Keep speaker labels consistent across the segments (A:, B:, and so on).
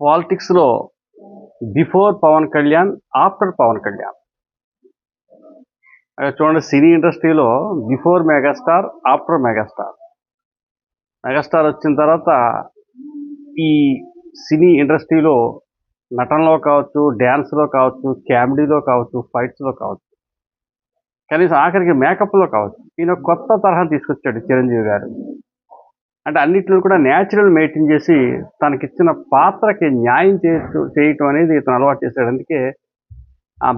A: పాలిటిక్స్లో before Pawan Kalyan after Pawan Kalyan. చూడండి cine ఇండస్ట్రీలో before megastar after megastar. Megastar వచ్చిన తర్వాత ఈ సినీ ఇండస్ట్రీలో నటనలో కావచ్చు డ్యాన్స్లో కావచ్చు కామెడీలో కావచ్చు ఫైట్స్లో కావచ్చు కనీసం ఆఖరికి మేకప్లో కావచ్చు ఈయన కొత్త తరహా తీసుకొచ్చాడు చిరంజీవి గారు. అంటే అన్నిటిలో కూడా న్యాచురల్ మెయింటైన్ చేసి తనకిచ్చిన పాత్రకి న్యాయం చేయటం చేయటం అనేది ఇతను అలవాటు చేశాడు. అందుకే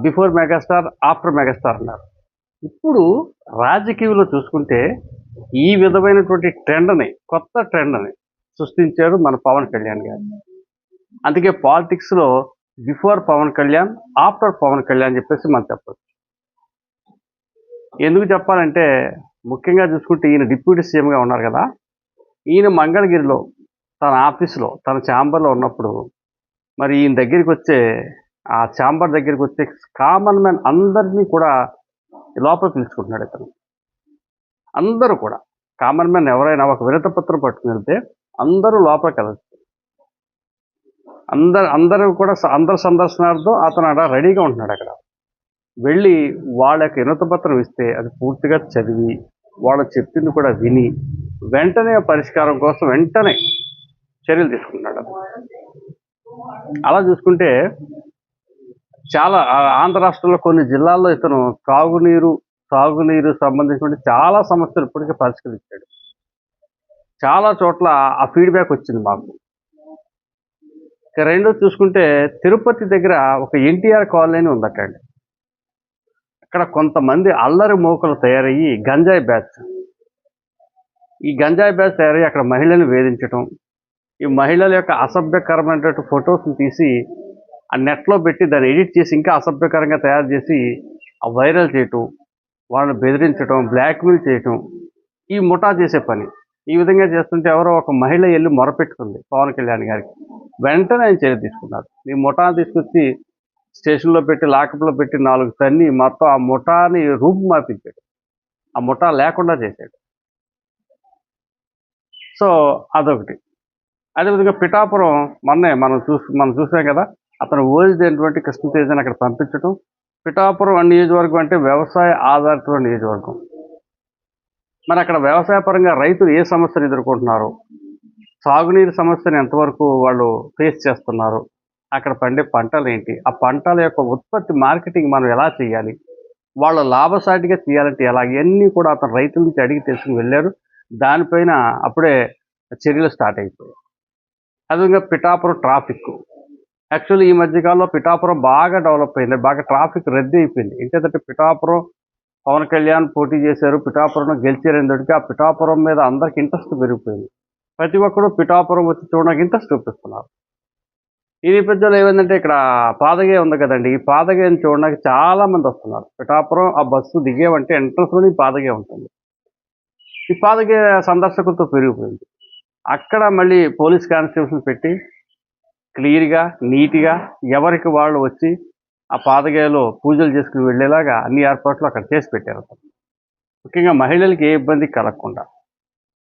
A: బిఫోర్ మెగాస్టార్ ఆఫ్టర్ మెగాస్టార్ అన్నారు. ఇప్పుడు రాజకీయంలో చూసుకుంటే ఈ విధమైనటువంటి ట్రెండ్ని కొత్త ట్రెండ్ని సృష్టించాడు మన పవన్ కళ్యాణ్ గారు. అందుకే పాలిటిక్స్లో బిఫోర్ పవన్ కళ్యాణ్ ఆఫ్టర్ పవన్ కళ్యాణ్ చెప్పేసి మనం చెప్పచ్చు. ఎందుకు చెప్పాలంటే ముఖ్యంగా చూసుకుంటే ఈయన డిప్యూటీ సీఎంగా ఉన్నారు కదా. ఈయన మంగళగిరిలో తన ఆఫీస్లో తన ఛాంబర్లో ఉన్నప్పుడు మరి ఈయన దగ్గరికి వచ్చే ఆ ఛాంబర్ దగ్గరికి వచ్చే కామన్ మ్యాన్ అందరినీ కూడా లోపల పిలుచుకుంటున్నాడు ఇతను. అందరూ కూడా. కామన్ మ్యాన్ ఎవరైనా ఒక వినత పత్రం పట్టుకుని వెళ్తే అందరూ లోపలికి వెళ్ళచ్చు. అందరు అందరూ కూడా అందరి అందరు సందర్శనార్థం అతను అక్కడ రెడీగా ఉంటున్నాడు అక్కడ. వెళ్ళి వాళ్ళ యొక్క వినత పత్రం ఇస్తే అది పూర్తిగా చదివి వాళ్ళు చెప్పింది కూడా విని వెంటనే పరిష్కారం కోసం వెంటనే చర్యలు తీసుకుంటున్నాడు అలా చూసుకుంటే చాలా ఆంధ్ర రాష్ట్రంలో కొన్ని జిల్లాల్లో ఇతను తాగునీరు తాగునీరు సంబంధించిన చాలా సమస్యలు ఇప్పటికే పరిష్కరించాడు. చాలా చోట్ల ఆ ఫీడ్బ్యాక్ వచ్చింది మాకు. ఇక రెండో చూసుకుంటే తిరుపతి దగ్గర ఒక ఎన్టీఆర్ కాలనీ ఉందటండి అక్కడ కొంతమంది అల్లరి మోకలు తయారయ్యి గంజాయి బ్యాచ్. ఈ గంజాయి బ్యాచ్ తయారయ్యి అక్కడ మహిళలను వేధించటం. ఈ మహిళల యొక్క అసభ్యకరమైనటువంటి ఫొటోస్ని తీసి ఆ నెట్లో పెట్టి దాన్ని ఎడిట్ చేసి ఇంకా అసభ్యకరంగా తయారు చేసి ఆ వైరల్ చేయటం వాళ్ళని బెదిరించడం బ్లాక్మెయిల్ చేయటం. ఈ ముఠా చేసే పని. ఈ విధంగా చేస్తుంటే ఎవరో ఒక మహిళ వెళ్ళి మొరపెట్టుకుంది పవన్ కళ్యాణ్ గారికి. వెంటనే ఆయన చర్య తీసుకున్నారు. ఈ ముఠా తీసుకొచ్చి స్టేషన్లో పెట్టి లాకప్లో పెట్టి నాలుగు తన్ని మొత్తం ఆ ముఠాని రూపు మాపించాడు. ఆ ముఠా లేకుండా చేశాడు. సో అదొకటి. అదేవిధంగా పిఠాపురం మొన్నే మనం చూసి మనం చూసాం కదా అతను ఓల్డైనటువంటి కృష్ణతేజని అక్కడ పంపించడం పిఠాపురం నియోజకవర్గం అంటే వ్యవసాయ ఆధారిత నియోజకవర్గం. మరి అక్కడ వ్యవసాయ పరంగా రైతులు ఏ సమస్యను ఎదుర్కొంటున్నారు? సాగునీరు సమస్యను ఎంతవరకు వాళ్ళు ఫేస్ చేస్తున్నారు? అక్కడ పండే పంటలు ఏంటి ఆ పంటల యొక్క ఉత్పత్తి మార్కెటింగ్ మనం ఎలా చేయాలి? వాళ్ళ లాభసాటిగా చేయాలంటే ఎలా? ఇవన్నీ కూడా అతను రైతుల నుంచి అడిగి తెలుసుకుని వెళ్ళారు. దానిపైన అప్పుడే చర్యలు స్టార్ట్ అయిపోయాయి. అదేవిధంగా పిఠాపురం ట్రాఫిక్. యాక్చువల్లీ ఈ మధ్యకాలంలో పిఠాపురం బాగా డెవలప్ అయింది. బాగా ట్రాఫిక్ రద్దీ అయిపోయింది. ఏంటంటే పిఠాపురం పవన్ కళ్యాణ్ పోటీ చేశారు. పిఠాపురం గెలిచారనేటికి ఆ పిఠాపురం మీద అందరికి ఇంట్రెస్ట్ పెరిగిపోయింది. ప్రతి ఒక్కరు పిఠాపురం వచ్చి చూడడానికి ఇంట్రెస్ట్ చూపిస్తున్నారు. ఈ నేపథ్యంలో ఏమైందంటే ఇక్కడ పాదగే ఉంది కదండి. ఈ పాదగేని చూడడానికి చాలా మంది వస్తున్నారు. పిఠాపురం ఆ బస్సు దిగేవంటే ఎంట్రన్స్లోనే ఈ పాదగే ఉంటుంది. ఈ పాదగే సందర్శకులతో పెరిగిపోయింది. అక్కడ మళ్ళీ పోలీస్ కానిస్టేబుల్స్ పెట్టి క్లియర్గా నీట్గా ఎవరికి వాళ్ళు వచ్చి ఆ పాదగేలో పూజలు చేసుకుని వెళ్ళేలాగా అన్ని ఏర్పాట్లు అక్కడ చేసి పెట్టారు. ముఖ్యంగా మహిళలకి ఏ ఇబ్బంది కలగకుండా.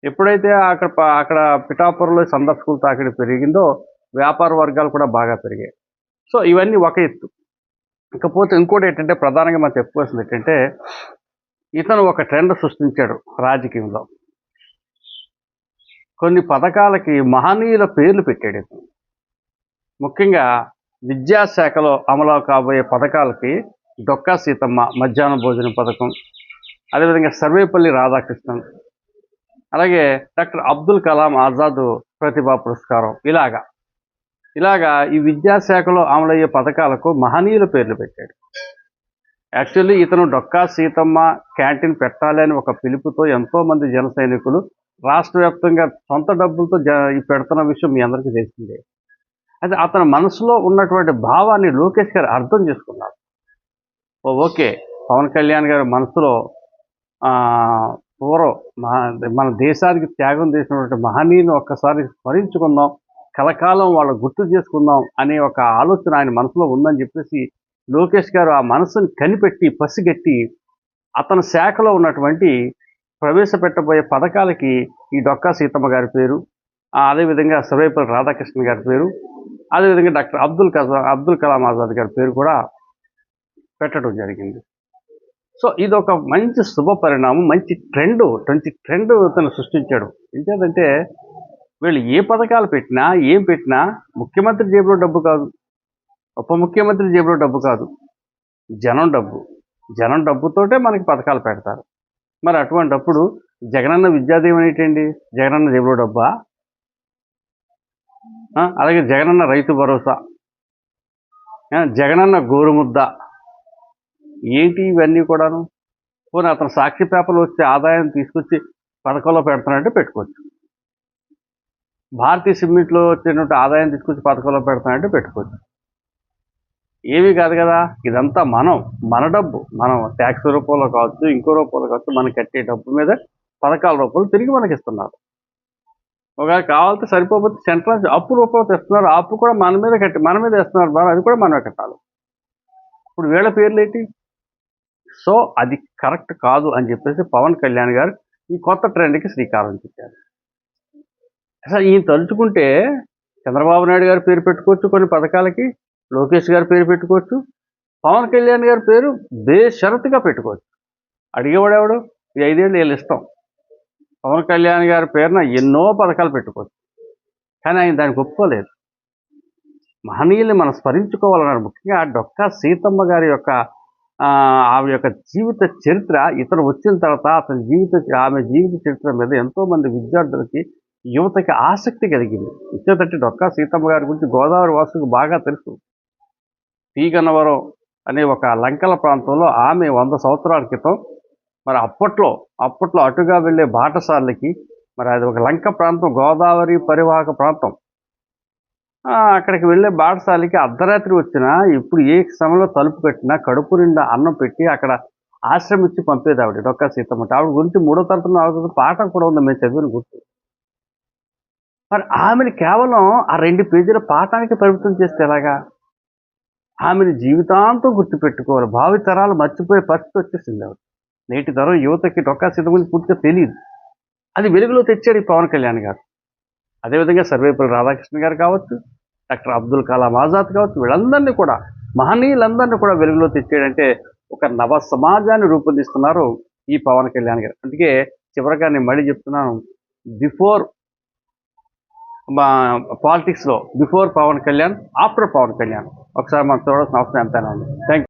A: ఎప్పుడైతే అక్కడ అక్కడ పిఠాపురంలో సందర్శకులతో అక్కడ పెరిగిందో వ్యాపార వర్గాలు కూడా బాగా పెరిగాయి. సో ఇవన్నీ ఒక ఎత్తు. ఇకపోతే ఇంకోటి ఏంటంటే ప్రధానంగా మనం చెప్పుకోవాల్సింది ఏంటంటే ఇతను ఒక ట్రెండ్ సృష్టించాడు రాజకీయంలో. కొన్ని పథకాలకి మహనీయుల పేర్లు పెట్టాడు ఇతను. ముఖ్యంగా విద్యాశాఖలో అమలు కాబోయే పథకాలకి డొక్కా సీతమ్మ మధ్యాహ్న భోజన పథకం అదేవిధంగా సర్వేపల్లి రాధాకృష్ణన్ అలాగే డాక్టర్ అబ్దుల్ కలాం ఆజాద్ ప్రతిభా పురస్కారం ఇలాగా. ఇలాగా ఈ విద్యాశాఖలో అమలయ్యే పథకాలకు మహనీయుల పేర్లు పెట్టాడు. యాక్చువల్లీ ఇతను డొక్కా సీతమ్మ క్యాంటీన్ పెట్టాలి అని ఒక పిలుపుతో ఎంతో మంది జన సైనికులు రాష్ట్ర వ్యాప్తంగా సొంత డబ్బులతో జ పెడుతున్న విషయం మీ అందరికీ తెలిసిందే. అయితే అతని మనసులో ఉన్నటువంటి భావాన్ని లోకేష్ గారు అర్థం చేసుకున్నారు. ఓకే పవన్ కళ్యాణ్ గారి మనసులో పూర్వం మన దేశానికి త్యాగం చేసినటువంటి మహనీయుని ఒక్కసారి స్మరించుకుందాం. కలకాలం వాళ్ళు గుర్తు చేసుకుందాం అనే ఒక ఆలోచన ఆయన మనసులో ఉందని చెప్పేసి లోకేష్ గారు ఆ మనసుని కనిపెట్టి పసిగట్టి అతని శాఖలో ఉన్నటువంటి ప్రవేశపెట్టబోయే పథకాలకి ఈ డొక్కా సీతమ్మ గారి పేరు అదేవిధంగా సర్వేపల్లి రాధాకృష్ణ గారి పేరు అదేవిధంగా డాక్టర్ అబ్దుల్ కజా అబ్దుల్ కలాం ఆజాద్ గారి పేరు కూడా పెట్టడం జరిగింది. సో ఇది ఒక మంచి శుభ పరిణామం మంచి ట్రెండ్ మంచి ట్రెండ్ తను సృష్టించాడు. ఏంటంటే వీళ్ళు ఏ పథకాలు పెట్టినా ఏం పెట్టినా ముఖ్యమంత్రి జేబులో డబ్బు కాదు. ఉప ముఖ్యమంత్రి జేబులో డబ్బు కాదు. జనం డబ్బు. జనం డబ్బుతోటే మనకి పథకాలు పెడతారు. మరి అటువంటప్పుడు జగనన్న విద్యాదీవం ఏంటండి? జగనన్న జేబులో డబ్బా? అలాగే జగనన్న రైతు భరోసా. జగనన్న గోరుముద్ద. ఏంటి ఇవన్నీ కూడాను? పోనీ అతను సాక్షి పేపర్లు వచ్చే ఆదాయం తీసుకొచ్చి పథకంలో పెడుతున్నాడంటే పెట్టుకోవచ్చు. భారతీయ సిమెంట్లో వచ్చినట్టు ఆదాయం తీసుకొచ్చి పథకంలో పెడతానంటే పెట్టుకోవచ్చు. ఏమీ కాదు కదా ఇదంతా మనం మన డబ్బు. మనం ట్యాక్స్ రూపంలో కావచ్చు ఇంకో రూపంలో కావచ్చు మనం కట్టే డబ్బు మీద పథకాల రూపంలో తిరిగి మనకి ఇస్తున్నారు ఒకవేళ కావాలంటే సరిపోతే సెంట్రల్ నుంచి అప్పు రూపంలో తెస్తున్నారు. అప్పు కూడా మన మీద కట్టి మన మీద ఇస్తున్నారు బాగా అది కూడా మనమే కట్టాలి. ఇప్పుడు వీళ్ళ పేర్లు ఏంటి? సో అది కరెక్ట్ కాదు అని చెప్పేసి పవన్ కళ్యాణ్ గారు ఈ కొత్త ట్రెండ్కి శ్రీకారం చుట్టారు. అసలు ఈయన తలుచుకుంటే చంద్రబాబు నాయుడు గారి పేరు పెట్టుకోవచ్చు కొన్ని పథకాలకి లోకేష్ గారి పేరు పెట్టుకోవచ్చు పవన్ కళ్యాణ్ గారి పేరు బేషరతుగా పెట్టుకోవచ్చు. అడిగేవాడెవడు ఈ ఐదేళ్ళు వీళ్ళు ఇష్టం. పవన్ కళ్యాణ్ గారి పేరున ఎన్నో పథకాలు పెట్టుకోవచ్చు. కానీ ఆయన దానికి ఒప్పుకోలేదు. మహనీయుల్ని మనం స్మరించుకోవాలన్నారు ముఖ్యంగా డొక్కా సీతమ్మ గారి యొక్క ఆమె యొక్క జీవిత చరిత్ర ఇతను వచ్చిన తర్వాత అతని జీవిత ఆమె జీవిత చరిత్ర మీద ఎంతోమంది విద్యార్థులకి యువతకి ఆసక్తి కలిగింది. ఇచ్చేటట్టు డొక్కా సీతమ్మ గారి గురించి గోదావరి వాసులకు బాగా తెలుసు. పీ. అనే ఒక లంకల ప్రాంతంలో ఆమె వంద సంవత్సరాల క్రితం మరి అప్పట్లో అప్పట్లో అటుగా వెళ్ళే బాటసార్లకి మరి అది ఒక లంక ప్రాంతం గోదావరి పరివాహక ప్రాంతం. అక్కడికి వెళ్ళే బాటసాలకి అర్ధరాత్రి వచ్చినా ఇప్పుడు ఏ సమయంలో తలుపు కట్టినా కడుపు నిండా అన్నం పెట్టి అక్కడ ఆశ్రమించి పంపేది ఆవిడ డొక్కా సీతమ్మ. ఆవిడ గురించి మూడో తరగతి నాలుగో పాఠం కూడా ఉంది మేము చదివిన గుర్తు? మరి ఆమెను కేవలం ఆ రెండు పేజీల పాఠానికి పరిమితం చేస్తే ఎలాగా? ఆమెను జీవితాంతం గుర్తుపెట్టుకోవాలి. భావితరాలు మర్చిపోయే పరిస్థితి వచ్చేసింది ఆవిడ. నేటి తరం యువతకి డొక్కా సీత గురించి పూర్తిగా తెలియదు. అది వెలుగులో తెచ్చాడు ఈ పవన్ కళ్యాణ్ గారు. అదేవిధంగా సర్వేపల్లి రాధాకృష్ణ గారు కావచ్చు డాక్టర్ అబ్దుల్ కలాం ఆజాద్ కావచ్చు వీళ్ళందరినీ కూడా మహనీయులందరినీ కూడా వెలుగులో తెచ్చాడంటే ఒక నవ సమాజాన్ని రూపొందిస్తున్నారు ఈ పవన్ కళ్యాణ్ గారు. అందుకే చివరిగా నేను మళ్ళీ చెప్తున్నాను బిఫోర్ పాలిటిక్స్లో బిఫోర్ పవన్ కళ్యాణ్ ఆఫ్టర్ పవన్ కళ్యాణ్. ఒకసారి మనం చూడాల్సిన అవసరం ఎంతైనా ఉంది. థ్యాంక్